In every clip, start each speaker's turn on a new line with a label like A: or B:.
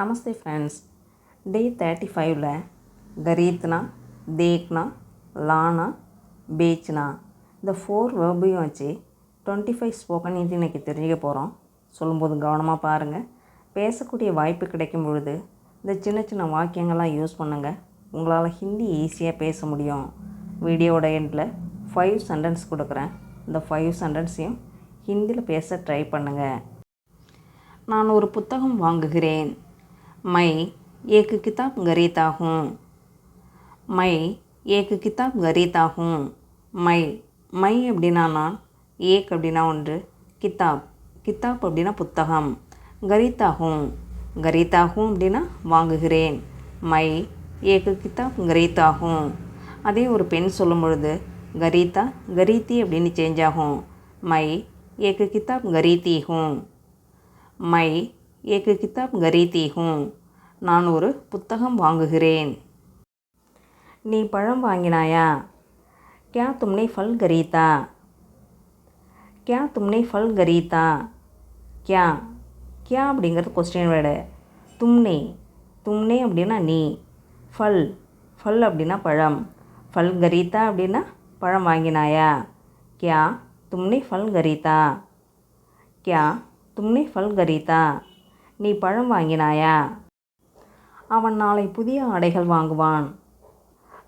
A: நமஸ்தே friends டே thirty ஃபைவ்ல கரீத்னா தேக்னா Lana பேச்னா இந்த four வேர்பையும் வச்சு டுவெண்ட்டி ஃபைவ் ஸ்போக்கன் ஹிந்தி இன்றைக்கி தெரிஞ்சுக்க போகிறோம் சொல்லும்போது கவனமாக பாருங்கள் பேசக்கூடிய வாய்ப்பு கிடைக்கும் பொழுது இந்த சின்ன சின்ன வாக்கியங்கள்லாம் யூஸ் பண்ணுங்கள் உங்களால் ஹிந்தி ஈஸியாக பேச முடியும். வீடியோட எண்டில் ஃபைவ் சென்டென்ஸ் கொடுக்குறேன். இந்த ஃபைவ் சென்டென்ஸையும் ஹிந்தியில் பேச ட்ரை பண்ணுங்கள் நான் ஒரு புத்தகம் வாங்குகிறேன். மை ஏக்கு கிதாப் கரீதா ஹூँ மை ஏக்கு கிதாப் கரீதா ஹூँ மை மை அப்படின்னா நான் ஏக் அப்படின்னா ஒன்று கிதாப் கிதாப் அப்படின்னா புத்தகம். கரித்தாகும் ஹூँ அப்படின்னா வாங்குகிறேன். மை ஏக்கு கிதாப் கரீதா அதே ஒரு பெண் சொல்லும் பொழுது கரீதா கரீத்தி அப்படின்னு சேஞ்ச் ஆகும். மை ஏக்கு கிதாப் கரீத்தீகும் மை ஏக்கு கிதாப் கரீத்தி ஹூँ நான் ஒரு புத்தகம் வாங்குகிறேன் நீ பழம் வாங்கினாயா क्या तुमने फल खरीदा क्या तुमने फल खरीदा क्या क्या அப்படிங்கிறது கொஸ்டின் வேர்டு தும்னே தும்னே அப்படின்னா நீ ஃபல் ஃபல் அப்படின்னா பழம் ஃபல் கரீதா அப்படின்னா பழம் வாங்கினாயா கியா தும்னே ஃபல் கரீதா கியா தும்னே ஃபல் கரீதா நீ பழம் வாங்கினாயா? அவன் நாளை புதிய ஆடைகள் வாங்குவான்.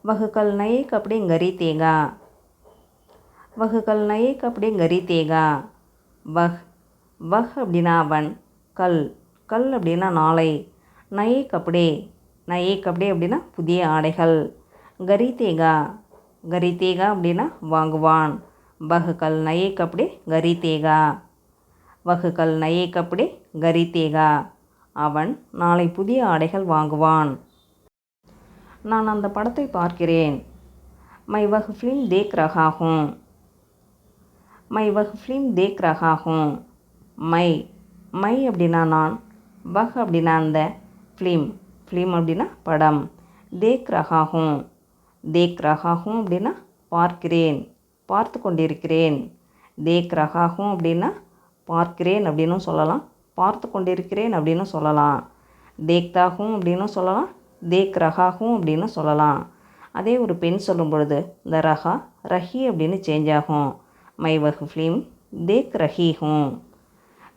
A: வகுக்கல் நயே கப்படே கரி தேகா வகுக்கல் நயே கப்படே கரி தேகா வஹ் வஹ் அப்படின்னா அவன் கல் கல் அப்படின்னா நாளை. நயே கப்படே நயே கப்படே அப்படின்னா புதிய ஆடைகள். கரி தேகா கரி தேகா அப்படின்னா வாங்குவான். வகுக்கல் நயே கப்படே கரி தேகா வகுக்கல் நயே கப்படே கரி தேகா அவன் நாளை புதிய ஆடைகள் வாங்குவான். நான் அந்த படத்தை பார்க்கிறேன். மை வகு ஃபிலிம் தேக் ரகாகும். மை வகு ஃபிலிம் தேக் ரகாகும். மை மை அப்படின்னா நான் வஹ் அப்படின்னா அந்த ஃபிலிம் ஃபிலிம் அப்படின்னா படம். தேக் ரகாகும். தேக் ரகாகும் அப்படின்னா பார்க்கிறேன் பார்த்து கொண்டிருக்கிறேன். தேக் ரகாகும் அப்படின்னா பார்க்கிறேன் அப்படின்னும் சொல்லலாம் பார்த்து கொண்டிருக்கிறேன் அப்படின்னு சொல்லலாம் தேக்தாகும் அப்படின்னு சொல்லலாம் தேக் ரஹாகும் அப்படின்னு சொல்லலாம் அதே ஒரு பெண் சொல்லும் பொழுது இந்த ரஹா ரஹி அப்படின்னு சேஞ்ச் ஆகும் my வஹு film Tegh Rahi ஹூँ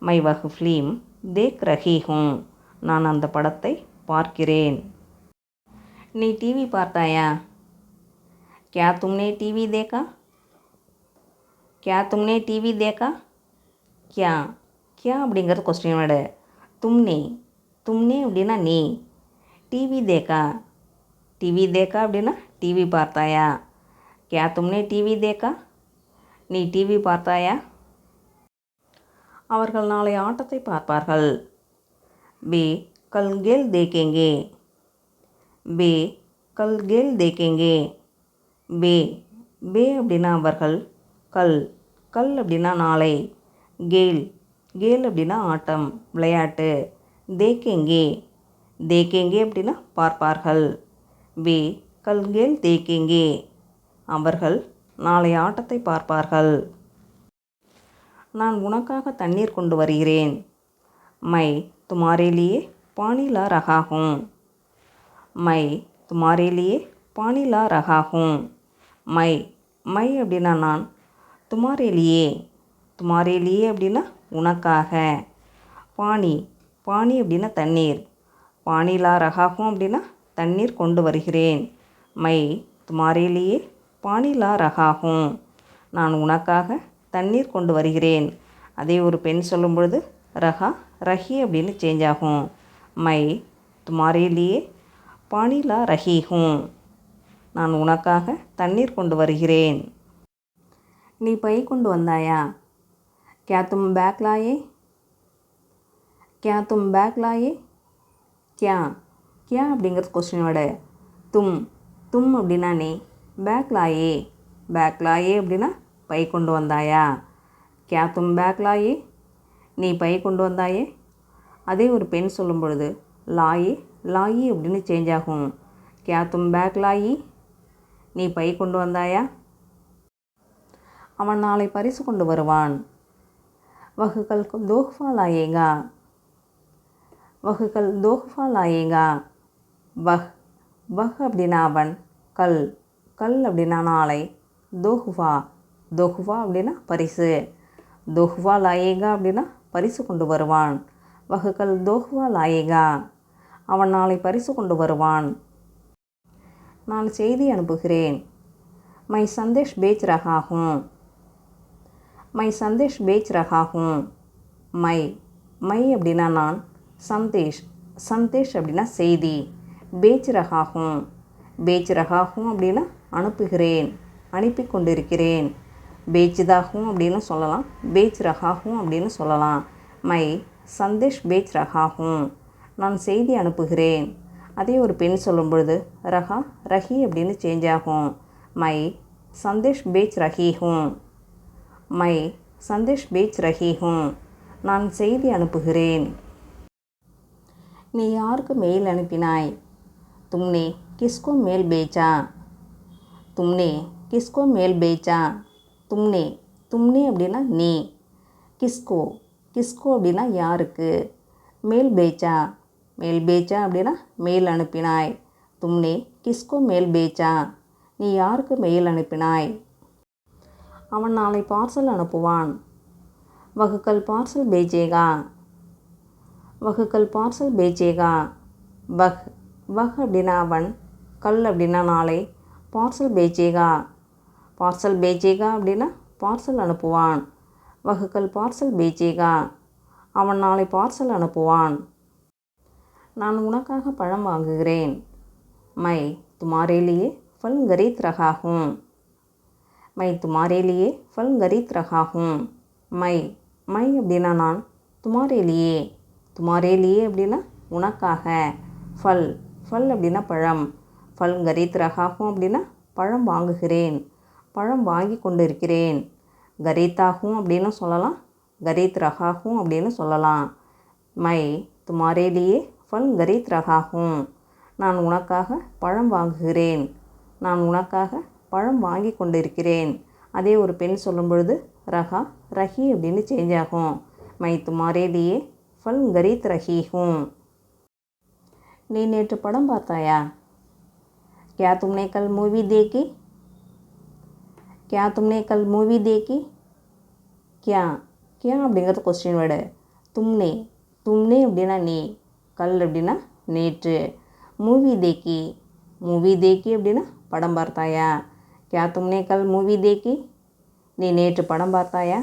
A: my வஹு film Tegh ரஹி ஹூँ நான் அந்த படத்தை பார்க்கிறேன் நீ டிவி பார்த்தாயா क्या तुमने टीवी देखा क्या तुमने टीवी देखा கியா கியா அப்படிங்கிறது கொஸ்டின் வேர்டு தும்னே. தும்னே அப்படின்னா நீ. டிவி தேக்கா? டிவி தேக்கா அப்படின்னா டிவி பார்த்தாயா? கியா தும்னே டிவி தேக்கா? நீ டிவி பார்த்தாயா? அவர்கள் நாளை ஆட்டத்தை பார்ப்பார்கள். பே கல் கேல் தேக்கேங்கே? பே கல் கேல் தேக்கேங்கே? பே பே அப்படின்னா அவர்கள் கல் கல் அப்படின்னா நாளை. கேல். கேல் அப்படின்னா ஆட்டம் விளையாட்டு. தேக்கேங்கே. தேக்கேங்கே அப்படின்னா பார்ப்பார்கள். வே. கல்கேல் தேக்கேங்கே. அவர்கள் நாளை ஆட்டத்தை பார்ப்பார்கள். நான் உனக்காக தண்ணீர் கொண்டு வருகிறேன். மை துமாரேலியே பானிலா ரகாகும் மை துமாரேலியே பானிலா ரகாகும் மை. மை அப்படின்னா நான். துமாரேலியே. துமாரே அப்படின்னா உனக்காக. பாணி பாணி அப்படின்னா தண்ணீர். பானிலா ரகாகும் அப்படின்னா தண்ணீர் கொண்டு வருகிறேன். மை துமாரேலியே பானிலா ரகாகும். நான் உனக்காக தண்ணீர் கொண்டு வருகிறேன். அதே ஒரு பெண் சொல்லும் பொழுது ரஹா ரஹி அப்படின்னு சேஞ்ச் ஆகும். மை துமாரேலியே பானிலா ரஹீகும். நான் உனக்காக தண்ணீர் கொண்டு வருகிறேன். நீ பை கொண்டு வந்தாயா? क्या तुम बैग लाए क्या तुम बैग लाए क्या क्या அப்படிங்கிறது கொஸ்டின் வேர்டு தும் தும் அப்படின்னா நீ பேக் லாயே பேக் லாயே அப்படின்னா பை கொண்டு வந்தாயா கியா தும் பேக் லாயே நீ பை கொண்டு வந்தாயே அதே ஒரு பெண் சொல்லும் பொழுது லாயே லாயி அப்படின்னு சேஞ்ச் ஆகும் கியா தும் பேக் லாயி நீ பை கொண்டு வந்தாயா அவன் நாளை பரிசு கொண்டு வருவான் वह कल को दोहफा लाएगा வகுக்கல் தோஹ்ஃபா லாயேகா வஹ் வஹ் அப்படின்னா அவன் கல் கல் அப்படின்னா நாளை தோஹ்வா தோஹ்வா அப்படின்னா பரிசு தோஹ்வா லாயேகா அப்படின்னா பரிசு கொண்டு வருவான் வகுக்கல் தோஹ்வா லாயேகா அவன் நாளை பரிசு கொண்டு வருவான் நான் செய்தி அனுப்புகிறேன் மை சந்தேஷ் பேச் ரகாகும் மை சந்தேஷ் பேச் ரகாகும் மை மை அப்படின்னா நான் சந்தேஷ் சந்தேஷ் அப்படின்னா செய்தி பேச் ரகாகும் பேச் ரகாகும் அப்படின்னா அனுப்புகிறேன் அனுப்பி கொண்டிருக்கிறேன். பேச்சுதாகும் அப்படின்னு சொல்லலாம் பேச் ரகாகும் அப்படின்னு சொல்லலாம். மை சந்தேஷ் பேச் ரகாகும் நான் செய்தி அனுப்புகிறேன். அதே ஒரு பெண் சொல்லும் பொழுது ரஹா ரஹி அப்படின்னு சேஞ்ச் ஆகும். மை சந்தேஷ் பேச் ரஹீஹும் மை சந்தேஷ் பேச் ரஹீஹும். நான் செய்தி அனுப்புகிறேன். நீ யாருக்கு மெயில் அனுப்பினாய்? தும்னே கிஸ்கோ மேல் பேச்சா? தும்னே கிஸ்கோ மேல் பேச்சா? தும்னே தும்னே அப்படின்னா நீ. கிஸ்கோ கிஸ்கோ அப்படின்னா யாருக்கு? மேல் பேச்சா? மேல் பேச்சா அப்படின்னா மெயில் அனுப்பினாய். தும்னே கிஸ்கோ மேல் பேச்சா? நீ யாருக்கு மெயில் அனுப்பினாய்? அவன் நாளை பார்சல் அனுப்புவான். வகுக்கல் பார்சல் பேஜேகா. வகுக்கல் பார்சல் பேஜேகா. வஹ் வஹ் அப்படின்னா அவன் கல் அப்படின்னா நாளை பார்சல் பேஜேகா. பார்சல் பேஜேகா அப்படின்னா பார்சல் அனுப்புவான். வகுக்கல் பார்சல் பேஜேகா. அவன் நாளை பார்சல் அனுப்புவான். நான் உனக்காக பழம் வாங்குகிறேன். மை துமாரேலியே ஃபல் கரீத் ரகாகும் மை துமாரேலியே ஃபல் கரீத் ரகாகும் மை மை அப்படின்னா நான் துமாரேலியே. துமாரேலியே அப்படின்னா உனக்காக. ஃபல் ஃபல் அப்படின்னா பழம். ஃபல் கரீத் ரகாகும் அப்படின்னா பழம் வாங்குகிறேன். பழம் வாங்கி கொண்டு இருக்கிறேன் கரீத்தாகும் அப்படின்னு சொல்லலாம். கரீத் ரகாகும் அப்படின்னு சொல்லலாம். மை துமாரேலியே ஃபல் கரீத் ரகாகும் நான் உனக்காக பழம் வாங்குகிறேன். நான் உனக்காக பழம் வாங்கி கொண்டிருக்கிறேன் அதே ஒரு பெண் சொல்லும் பொழுது ரஹா ரஹி அப்படின்னு சேஞ்ச் ஆகும் மை துமாரே லியே ஃபல் கரீத் ரஹீஹும் நீ நேற்று படம் பார்த்தாயா क्या तुमने कल मूवी देखी क्या तुमने कल मूवी देखी क्या क्या அப்படிங்கிறது கொஸ்டின் வேர்டு தும்னே தும்னே அப்படின்னா நீ கல் அப்படின்னா நேற்று மூவி தேக்கி மூவி தேக்கி அப்படின்னா படம் பார்த்தாயா क्या तुमने कल மூவி தேக்கி நீ நேற்று படம் பார்த்தாயா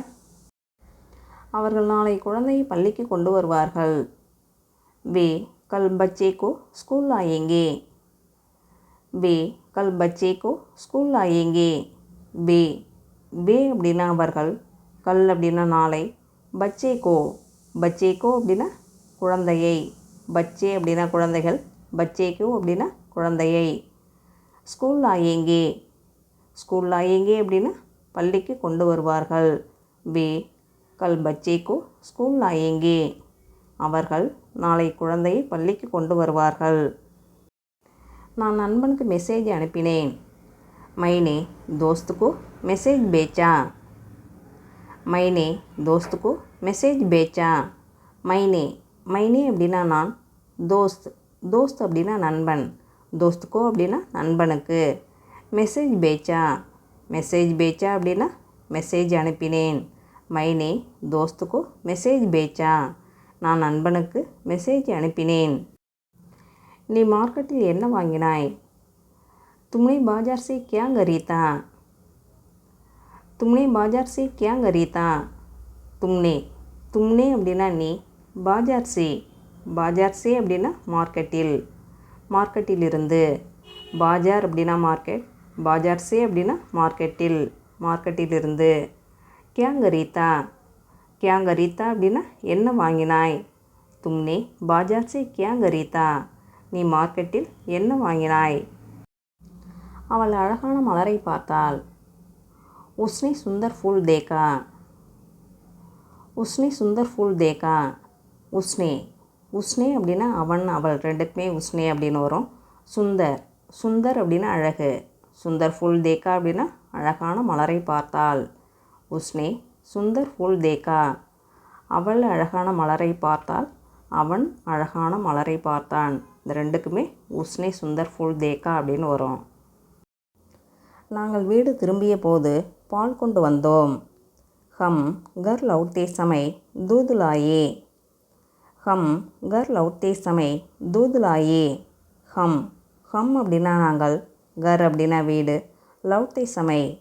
A: அவர்கள் நாளை குழந்தையை பள்ளிக்கு கொண்டு வருவார்கள் வே கல் பச்சே கோ ஸ்கூல் ஆயேங்கே வே கல் பச்சே கோ ஸ்கூல் ஆயேங்கே பே பே அப்படின்னா அவர்கள் கல் அப்படின்னா நாளை பச்சே கோ பச்சே கோ அப்படின்னா குழந்தையை பச்சே அப்படின்னா குழந்தைகள் பச்சே கோ அப்படின்னா குழந்தையை ஸ்கூல் ஆயேங்கே ஸ்கூல் ஆயேங்கே அப்படின்னா பள்ளிக்கு கொண்டு வருவார்கள். வே. கல் பச்சே கோ ஸ்கூல் ஆயேங்கே அவர்கள் நாளை குழந்தையை பள்ளிக்கு கொண்டு வருவார்கள். நான் நண்பனுக்கு மெசேஜ் அனுப்பினேன். மைனே தோஸ்துக்கு மெசேஜ் பேச்சா? மைனே தோஸ்துக்கு மெசேஜ் பேச்சா? மைனே மைனே அப்படின்னா நான் தோஸ்த் தோஸ்த் அப்படின்னா நண்பன் தோஸ்துக்கோ அப்படின்னா நண்பனுக்கு. மெசேஜ் பேச்சா மெசேஜ் பேச்சா அப்படின்னா மெசேஜ் அனுப்பினேன் மைனே தோஸ்துக்கு மெசேஜ் பேச்சா நான் நண்பனுக்கு மெசேஜ் அனுப்பினேன் நீ மார்க்கெட்டில் என்ன வாங்கினாய் तुमने बाजार से क्या खरीदा तुमने बाजार से क्या खरीदा तुमने तुमने அப்படின்னா நீ பாஜார் சே பாஜார் சே அப்படின்னா மார்க்கெட்டில் மார்க்கெட்டில் இருந்து பாஜார் அப்படின்னா மார்க்கெட் பாஜார் அப்படின்னா மார்க்கெட்டில் மார்க்கெட்டிலிருந்து. மார்க்கெட்டில் இருந்து கியாங்கரீதா ரீதா அப்படின்னா என்ன வாங்கினாய்? தும்னே பாஜார் சே ரீதா நீ மார்க்கெட்டில் என்ன வாங்கினாய்? அவள் அழகான மலரை பார்த்தாள். உஸ்னி சுந்தர் ஃபுல் தேக்கா? உஸ்னி சுந்தர் ஃபுல் தேக்கா? உஸ்னே உஸ்னே அப்படின்னா அவன் அவள் ரெண்டுக்குமே உஸ்னே அப்படின்னு வரும். சுந்தர் சுந்தர் அப்படின்னா அழகு. சுந்தர் ஃபுல் தேக்கா அப்படின்னா அழகான மலரை பார்த்தாள். உஸ்னே சுந்தர் ஃபுல் தேக்கா. அவள் அழகான மலரை பார்த்தால் அவன் அழகான மலரை பார்த்தான். இந்த ரெண்டுக்குமே உஸ்னே சுந்தர் ஃபுல் தேக்கா அப்படின்னு வரும். நாங்கள் வீடு திரும்பிய போது பால் கொண்டு வந்தோம். ஹம் கர் லவுட்டே சமை தூதுலாயே. ஹம் கர் லவுட்டே சமை தூதுலாயே. ஹம் ஹம் அப்படின்னா நாங்கள் கர் அப்படின்னா வீடு. லவுட்டே சமை.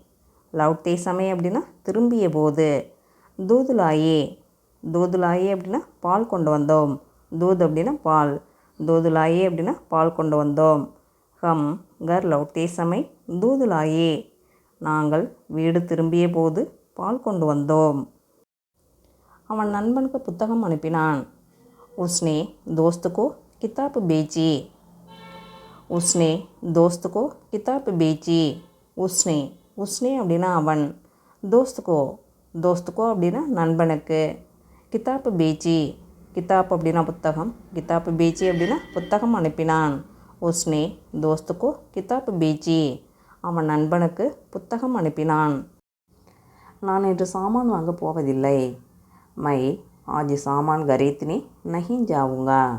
A: லவுட்டே சமை அப்படின்னா திரும்பிய போது. தூதுலாயே. தூதுலாயே அப்படின்னா பால் கொண்டு வந்தோம். தூது அப்படின்னா பால். தூதுலாயே அப்படின்னா பால் கொண்டு வந்தோம். ஹம் கர் லவுட்டே சமை. தூதுலாயே. நாங்கள் வீடு திரும்பிய போது பால் கொண்டு வந்தோம். அவன் நண்பனுக்கு புத்தகம் அனுப்பினான். உஸ்னே தோஸ்துக்கோ கிதாப் பேச்சி. உஸ்னே தோஸ்துக்கோ கிதாப் பேச்சி உஸ்னே உஸ்னே அப்படின்னா அவன் தோஸ்துக்கோ தோஸ்துக்கோ அப்படின்னா நண்பனுக்கு கிதாப்பு பேச்சி கிதாப் அப்படின்னா புத்தகம் கிதாப்பு பேச்சி அப்படின்னா புத்தகம் அனுப்பினான் உஸ்னே தோஸ்துக்கோ கிதாப் பேச்சி அவன் நண்பனுக்கு புத்தகம் அனுப்பினான் நான் இன்று சாமான் வாங்க போவதில்லை. மை ஆஜி சாமான் கரீத்னி நஹீன்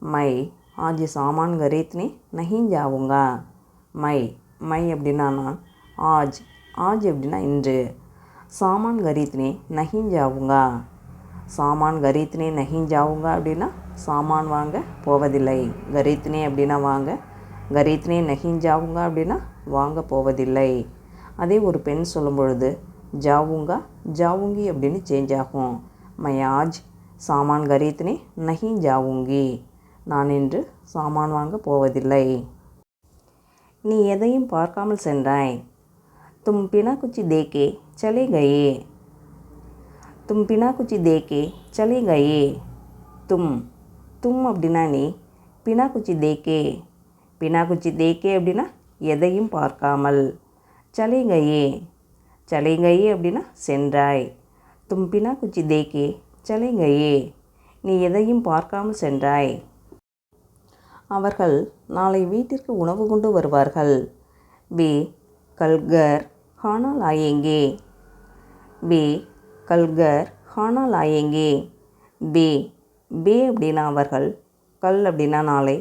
A: மை ஆஜி சாமான் கரீத்னி நஹீன் ஆவுங்க மை மை அப்படின்னா நான் ஆஜ் ஆஜ் அப்படின்னா இன்று சாமான் கரீத்னி நஹீன் ஜாவுங்கா சாமான் கரீத்னே நஹீன் ஜாவுங்கா அப்படின்னா சாமான் வாங்க போவதில்லை கரீத்னே அப்படின்னா வாங்க கரீத்னே நஹீன் ஜாவுங்கா அப்படின்னா வாங்க போவதில்லை அதே ஒரு பெண் சொல்லும் பொழுது ஜாவுங்கா ஜாவுங்கி அப்படின்னு சேஞ்ச் ஆகும்। மை ஆஜ் சாமான் கரீத்னே நஹீன் ஜாவுங்கி நான் இன்று சாமான் வாங்க போவதில்லை. நீ எதையும் பார்க்காமல் சென்றாய். தும் பினா குச்சி தேக்கே சலே கயே தும் பினா குச்சி தேக்கே சலே கயே தும் தும் அப்படின்னா நீ பினா குச்சி தேக்கே. பினா குச்சி தேக்கே அப்படின்னா எதையும் பார்க்காமல். சலே கயே சலே கயே அப்படின்னா சென்றாய். தும் பினா குச்சி தேக்கே சலே கயே நீ எதையும் பார்க்காமல் சென்றாய். அவர்கள் நாளை வீட்டிற்கு உணவு கொண்டு வருவார்கள். வே. கல்கர். ஹானால் ஆயேங்கே. வே. கல்கர். ஹானால் ஆயேங்கே. பே. பே அப்படின்னா அவர்கள் கல் அப்படின்னா நாளை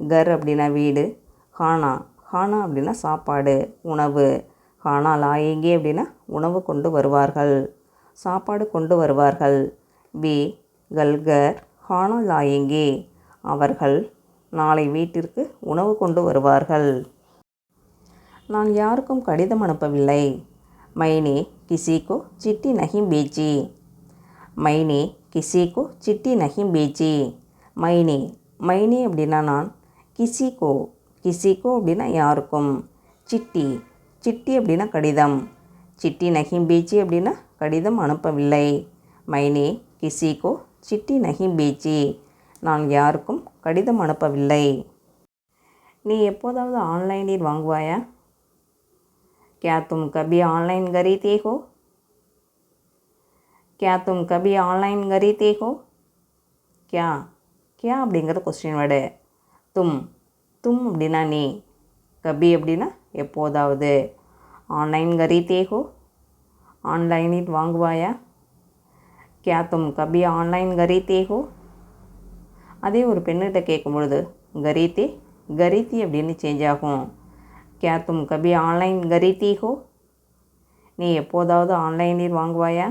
A: கர் அப்படின்னா வீடு ஹானா ஹானா அப்படின்னா சாப்பாடு உணவு ஹானா லாயேங்கே அப்படின்னா உணவு கொண்டு வருவார்கள் சாப்பாடு கொண்டு வருவார்கள். பி கல்கர். ஹானா லாயேங்கே அவர்கள் நாளை வீட்டிற்கு உணவு கொண்டு வருவார்கள். நான் யாருக்கும் கடிதம் அனுப்பவில்லை. மைனே கிசிகோ சிட்டி நஹிம் பேச்சி. மைனே கிசிகோ சிட்டி நஹிம் பேச்சி. மைனே மைனே அப்படின்னா நான் கிசிகோ கிசிகோ அப்படின்னா யாருக்கும்? சிட்டி சிட்டி அப்படின்னா கடிதம். சிட்டி நஹிம் பேச்சி அப்படின்னா கடிதம் அனுப்பவில்லை. மைனே கிசிகோ சிட்டி நஹிம் பேச்சி. நான் யாருக்கும் கடிதம் அனுப்பவில்லை நீ எப்போதாவது ஆன்லைனில் வாங்குவாயா क्या तुम कभी ऑनलाइन खरीदते हो क्या तुम कभी ऑनलाइन खरीदते हो क्या क्या அப்படிங்கிறது கொஸ்டின் வேர்டு தும் தும் அப்படின்னா நீ கபி அப்படின்னா எப்போதாவது ஆன்லைன் கரீத்தே ஹோ ஆன்லைனில் வாங்குவாயா கியா தும் கபி ஆன்லைன் கரீத்தே ஹோ அதே ஒரு பெண்ணிட்ட கேட்கும் பொழுது கரீத்தி கரீத்தி அப்படின்னு சேஞ்ச் ஆகும். கே தும் கபி ஆன்லைன் கரீத்தி ஹோ நீ எப்போதாவது ஆன்லைனில் வாங்குவாயா?